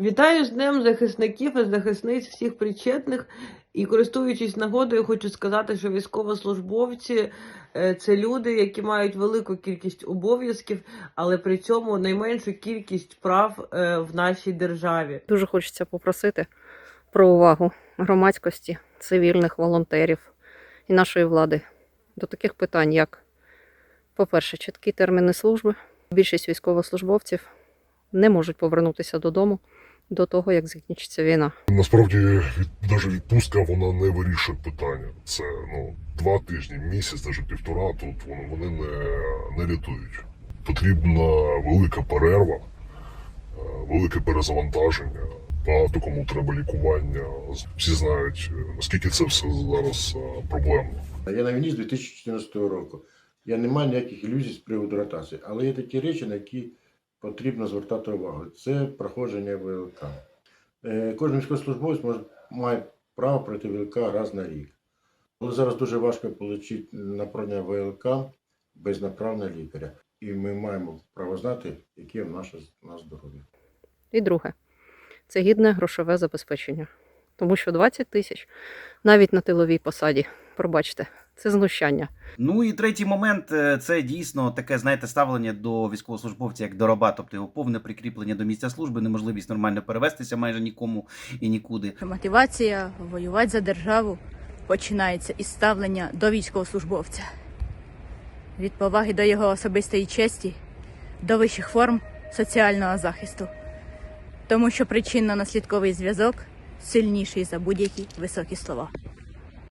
Вітаю з Днем захисників і захисниць всіх причетних. І користуючись нагодою, хочу сказати, що військовослужбовці е, це люди, які мають велику кількість обов'язків, але при цьому найменшу кількість прав е, в нашій державі. Дуже хочеться попросити про увагу громадськості, цивільних волонтерів і нашої влади до таких питань, як, по-перше, чіткі терміни служби. Більшість військовослужбовців не можуть повернутися додому до того, як закінчиться війна. Насправді, від, навіть відпустка вона не вирішує питання. Це ну два тижні, місяць, навіть півтора. Тут вони, вони не, не рятують. Потрібна велика перерва, е, велике перезавантаження. Багато кому треба лікування. Всі знають, е, наскільки це все зараз е, проблемно. Я на війні з 2014 року. Я не маю ніяких ілюзій з приводу ротації, але є такі речі, на які потрібно звертати увагу. Це проходження ВЛК. Е, Кожен військовослужбовець може, має право пройти ВЛК раз на рік. Але зараз дуже важко отримати направлення ВЛК без направлення лікаря. І ми маємо право знати, яке в наше у нас здоров'я. І друге це гідне грошове забезпечення. Тому що 20 тисяч навіть на тиловій посаді, пробачте, це знущання. Ну і третій момент е, це дійсно таке, знаєте, ставлення до військовослужбовця як до раба, тобто його повне прикріплення до місця служби, неможливість нормально перевестися майже нікому і нікуди. Мотивація воювати за державу починається із ставлення до військовослужбовця, від поваги до його особистої честі, до вищих форм соціального захисту, тому що причинно-наслідковий зв'язок сильніший за будь-які високі слова.